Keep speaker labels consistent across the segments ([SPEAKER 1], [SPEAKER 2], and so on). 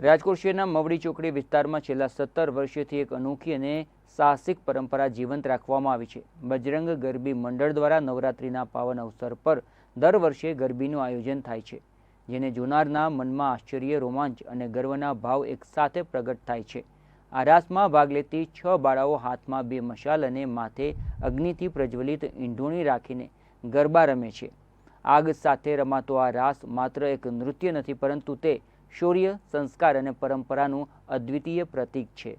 [SPEAKER 1] રાજકોટ શહેરના મવડી ચોકડી વિસ્તારમાં છેલ્લા સત્તર વર્ષથી એક અનોખી અને સાહસિક પરંપરા જીવંત રાખવામાં આવી છે. બજરંગ ગરબી મંડળ દ્વારા નવરાત્રિના પાવન અવસર પર દર વર્ષે ગરબીનું આયોજન થાય છે, જેને જોનારના મનમાં આશ્ચર્ય, રોમાંચ અને ગર્વના ભાવ એકસાથે પ્રગટ થાય છે. આ રાસમાં ભાગ લેતી છ બાળાઓ હાથમાં બે મશાલ અને માથે અગ્નિથી પ્રજ્વલિત ઈંઢોણી રાખીને ગરબા રમે છે. આગ સાથે રમાતો આ રાસ માત્ર એક નૃત્ય નથી, પરંતુ તે શૌર્ય, સંસ્કાર અને પરંપરાનું અદ્વિતીય પ્રતીક છે.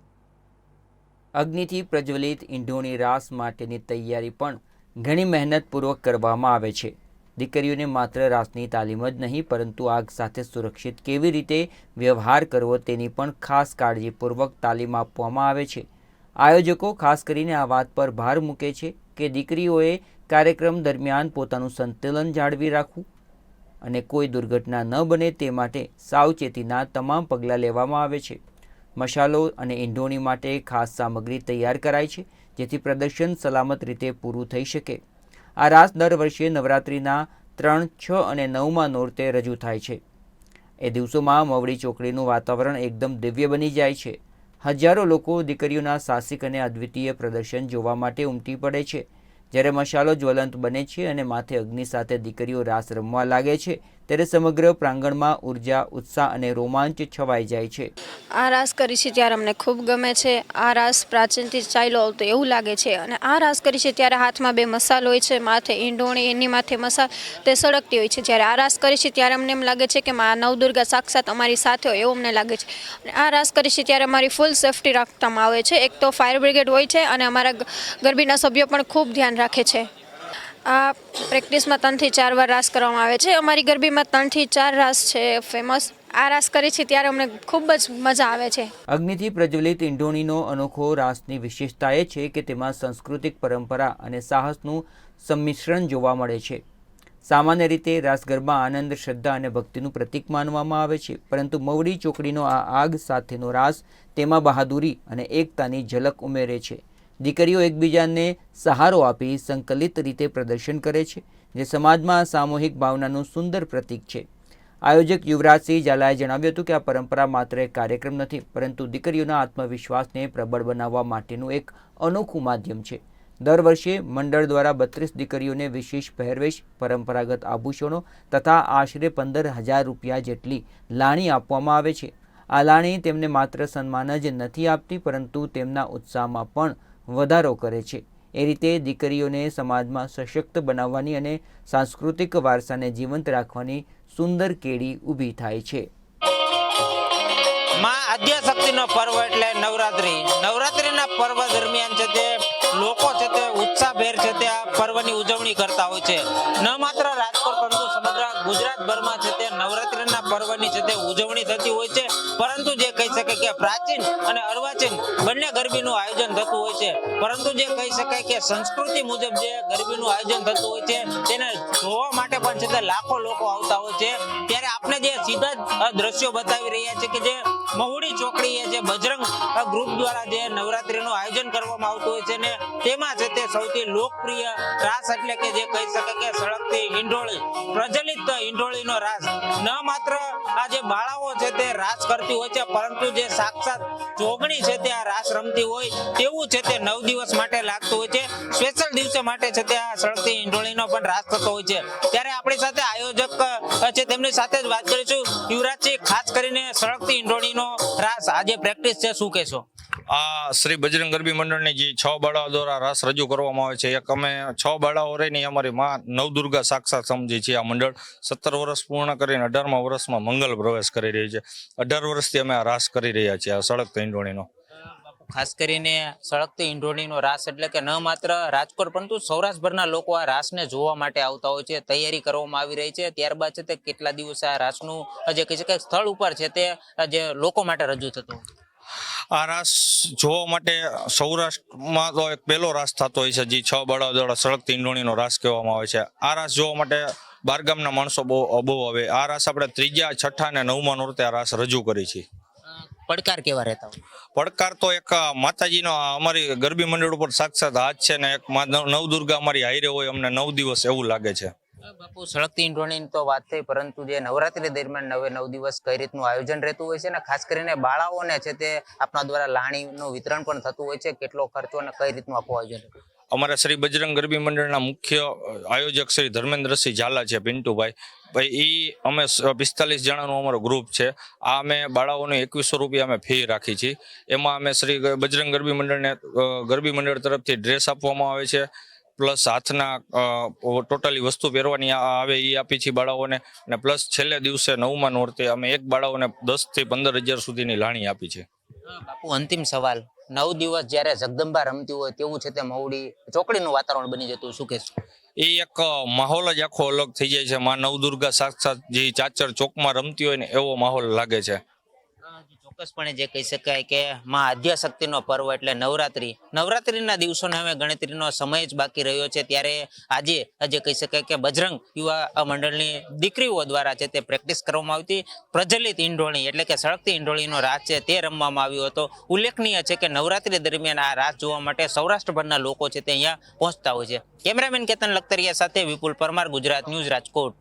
[SPEAKER 1] અગ્નિથી પ્રજ્વલિત ઈંઢોણી રાસ માટેની તૈયારી પણ ઘણી મહેનતપૂર્વક કરવામાં આવે છે. દીકરીઓને માત્ર રાસની તાલીમ જ નહીં, પરંતુ આગ સાથે સુરક્ષિત કેવી રીતે વ્યવહાર કરવો તેની પણ ખાસ કાળજીપૂર્વક તાલીમ આપવામાં આવે છે. આયોજકો ખાસ કરીને આ વાત પર ભાર મૂકે છે કે દીકરીઓએ કાર્યક્રમ દરમિયાન પોતાનું સંતુલન જાળવી રાખવું અને કોઈ દુર્ઘટના ન બને તે માટે સાવચેતીના તમામ પગલાં લેવામાં આવે છે. મસાલો અને ઈંઢોણી માટે ખાસ સામગ્રી તૈયાર કરાય છે, જેથી પ્રદર્શન સલામત રીતે પૂરું થઈ શકે. આ રાસ દર વર્ષે નવરાત્રિના ત્રણ, છ અને નવમાં નોરતે રજૂ થાય છે. એ દિવસોમાં મવડી ચોકડીનું વાતાવરણ એકદમ દિવ્ય બની જાય છે. હજારો લોકો દીકરીઓના સાહસિક અને અદ્વિતીય પ્રદર્શન જોવા માટે ઉમટી પડે છે. જ્યારે મશાલો જ્વલંત બને છે અને માથે અગ્નિ સાથે દીકરીઓ રાસ રમવા લાગે છે ત્યારે સમગ્ર પ્રાંગણમાં ઊર્જા, ઉત્સાહ અને રોમાંચ છવાઈ જાય છે.
[SPEAKER 2] આ રાસ કરી છે ત્યારે અમને ખૂબ ગમે છે. આ રાસ પ્રાચીનથી ચાલ્યો આવતો એવું લાગે છે. અને આ રાસ કરી છે ત્યારે હાથમાં બે મસાલ હોય છે, માથે ઈંડોણી, એની માથે મસાલ, તે સળગતી હોય છે. જ્યારે આ રાસ કરી છે ત્યારે અમને એમ લાગે છે કે મા નવદુર્ગા સાક્ષાત અમારી સાથે હોય એવું અમને લાગે છે. અને આ રાસ કરી છે ત્યારે અમારી ફૂલ સેફટી રાખવામાં આવે છે. એક તો ફાયર બ્રિગેડ હોય છે અને અમારા ગરબીના સભ્યો પણ ખૂબ ધ્યાન રાખે છે. આ પ્રેક્ટિસમાં ત્રણથી ચાર વાર રાસ કરવામાં આવે છે. અમારી ગરબીમાં ત્રણથી ચાર રાસ છે ફેમસ આ રાસ કરી છે ત્યારે અમને ખૂબ જ મજા આવે છે.
[SPEAKER 1] અગ્નિથી પ્રજ્વલિત ઇંઢોણીનો અનોખો રાસની વિશેષતા એ છે કે તેમાં સાંસ્કૃતિક પરંપરા અને સાહસનું સંમિશ્રણ જોવા મળે છે. સામાન્ય રીતે રાસ ગરબા આનંદ, શ્રદ્ધા અને ભક્તિનું પ્રતીક માનવામાં આવે છે. પરંતુ મવડી ચોકડીનો આ આગ સાથેનો રાસ તેમાં બહાદુરી અને એકતાની ઝલક ઉમેરે છે. દીકરીઓ એકબીજાને સહારો આપી સંકલિત રીતે પ્રદર્શન કરે છે, જે સમાજમાં સામૂહિક ભાવનાનું સુંદર પ્રતીક છે. આયોજક યુવરાજસિંહ ઝાલાએ જણાવ્યું હતું કે આ પરંપરા માત્ર એક કાર્યક્રમ નથી, પરંતુ દીકરીઓના આત્મવિશ્વાસને પ્રબળ બનાવવા માટેનું એક અનોખું માધ્યમ છે. દર વર્ષે મંડળ દ્વારા બત્રીસ દીકરીઓને વિશેષ પહેરવેશ, પરંપરાગત આભૂષણો તથા આશરે પંદર હજાર રૂપિયા જેટલી લાણી આપવામાં આવે છે. આ લાણી તેમને માત્ર સન્માન જ નથી આપતી, પરંતુ તેમના ઉત્સાહમાં પણ વધારો કરે છે. એ રીતે દીકરીઓને સમાજમાં સશક્ત બનાવવાની અને સાંસ્કૃતિક વારસાને જીવંત રાખવાની સુંદર કેડી ઊભી થાય છે.
[SPEAKER 3] માં આદ્યશક્તિનો પર્વ એટલે નવરાત્રિ. નવરાત્રિના પર્વ દરમિયાન છે તે લોકો છે તે ઉત્સાહભેર છે તે આ પર્વની ઉજવણી કરતા હોય છે. ન માત્ર રાજકોટ, પરંતુ સમગ્ર ગુજરાતભરમાં છે તે નવરાત્રીના પર્વની પ્રાચીન અને અર્વાચીન બંને ગરબીનું આયોજન થતું હોય છે. પરંતુ જે કહી શકાય કે સંસ્કૃતિ મુજબ જે ગરબીનું આયોજન થતું હોય છે, તેને જોવા માટે પણ છે તે લાખો લોકો આવતા હોય છે. ત્યારે આપણે જે સીધા દ્રશ્યો બતાવી રહ્યા છે કે જે મહુડી ચોકડીએ જે બજરંગ તેમાં છે તે સૌથી લોકપ્રિય રાસ એટલે કે જે કહી શકે કે સળગતી હિંડોળી પ્રચલિત હિંડોળીનો રાસ. ન માત્ર આ જે બાળાઓ છે તે રાસ કરતી હોય છે, પરંતુ જે સાક્ષાત જોગણી છે તે આ રાસ રમતી હોય, તેવું છે તે નવ દિવસ માટે લાગતું હોય છે. સ્પેશિયલ દિવસે માટે છે તે આ સળગતી હિંડોળીનો પણ રાસ થતો હોય છે. ત્યારે આપણી સાથે આયોજક છે તેમની સાથે જ વાત કરીશું. યુવરાજજી, ખાસ કરીને સળગતી હિંડોળીનો રાસ આજે પ્રેક્ટિસ છે, શું કહેશો?
[SPEAKER 4] આ શ્રી બજરંગ ગરબી મંડળની જે છ બાળાઓ દ્વારા રાસ રજૂ કરવામાં આવે છે, એક અમે છ બાળાઓ રહીને અમારી માં નવદુર્ગા સાક્ષાત સમજી છે આ મંડળ સત્તર વર્ષ પૂર્ણ કરીને અઢારમા વર્ષમાં મંગલ પ્રવેશ કરી રહી છે. અઢાર વર્ષથી અમે આ રાસ કરી રહ્યા છીએ, આ સળગ ઈંડોણીનો
[SPEAKER 3] ખાસ કરીને સળગતી ઈંઢોળીનો રાસ એટલે કે ન માત્ર રાજકોટ, પરંતુ સૌરાષ્ટ્રભરના લોકો આ રાસને જોવા માટે આવતા હોય છે, તૈયારી કરવામાં આવી રહી છે. ત્યારબાદ છે તે કેટલા દિવસે આ રાસનું, જે કહી શકાય, સ્થળ ઉપર છે તે જે લોકો માટે રજૂ થતું.
[SPEAKER 4] આ રાસ જોવા માટે સૌરાષ્ટ્રમાં તો એક પહેલો રાસ થતો હોય છે જે છ બાળાઓ સળગ તીંડોણીનો રાસ કહેવામાં આવે છે. આ રાસ જોવા માટે બારગામના માણસો બહુ બહુ આવે. આ રાસ આપણે ત્રીજા છઠ્ઠા અને નવમા નોરતે આ રાસ રજૂ કરી છે.
[SPEAKER 3] પડકાર કેવા રહેતા
[SPEAKER 4] પડકાર તો એક માતાજીનો અમારી ગરબી મંડળ ઉપર સાક્ષાત હાથ છે ને એક નવ- નવદુર્ગા અમારી હાઈરે હોય અમને નવ દિવસ એવું લાગે છે.
[SPEAKER 3] બાપુ સળગતી ઈંઢોણીની તો વાત થઈ, પરંતુ જે નવરાત્રી દરમિયાન નવે નવ દિવસ કઈ રીતનું આયોજન રહેતું હોય છે અને ખાસ કરીને બાળાઓને છે તે આપણા દ્વારા લાણીનું વિતરણ પણ થતું હોય છે, કેટલો ખર્ચો અને કઈ રીતનું આખું આયોજન
[SPEAKER 4] અમારા શ્રી બજરંગ ગરબી મંડળના મુખ્ય આયોજક શ્રી ધર્મેન્દ્રસિંહ ઝાલા છે, પિન્ટુભાઈ. ભાઈ એ અમે પિસ્તાલીસ જણાનું અમારો ગ્રુપ છે. આ અમે બાળાઓને એકવીસો રૂપિયા અમે ફી રાખી છીએ. એમાં અમે શ્રી બજરંગ ગરબી મંડળને ગરબી મંડળ તરફથી ડ્રેસ આપવામાં આવે છે. પ્લસ હાથના ટોટલી વસ્તુ પહેરવાની આવે એ આપી છીએ બાળાઓને. અને પ્લસ છેલ્લે દિવસે નવમા નોરતે અમે એક બાળાઓને દસથી પંદર હજાર સુધીની લાણી આપી છે.
[SPEAKER 3] બાપુ અંતિમ સવાલ. નવ દિવસ જ્યારે જગદંબા રમતી હોય તેવું છે તે મહુડી ચોકડીનું વાતાવરણ બની જતું શું કહેશો?
[SPEAKER 4] એ એક માહોલ જ આખો અલગ થઈ જાય છે. માં નવદુર્ગા સાક્ષાત જે ચાચર ચોકમાં રમતી હોય ને એવો માહોલ લાગે છે.
[SPEAKER 3] ચોક્કસપણે જે કહી શકાય કે માં આદ્યશક્તિનો પર્વ એટલે નવરાત્રી. નવરાત્રીના દિવસોને હવે ગણતરીનો સમય જ બાકી રહ્યો છે. ત્યારે આજે આજે કહી શકાય કે બજરંગ યુવા મંડળની દીકરીઓ દ્વારા છે તે પ્રેક્ટિસ કરવામાં આવતી પ્રજલિત ઈંઢોળી એટલે કે સળગતી ઈંઢોળીનો રાસ છે તે રમવામાં આવ્યો હતો. ઉલ્લેખનીય છે કે નવરાત્રી દરમિયાન આ રાસ જોવા માટે સૌરાષ્ટ્રભરના લોકો છે તે અહીંયા પહોંચતા હોય છે. કેમેરામેન કેતન લખતરિયા સાથે વિપુલ પરમાર, ગુજરાત ન્યૂઝ રાજકોટ.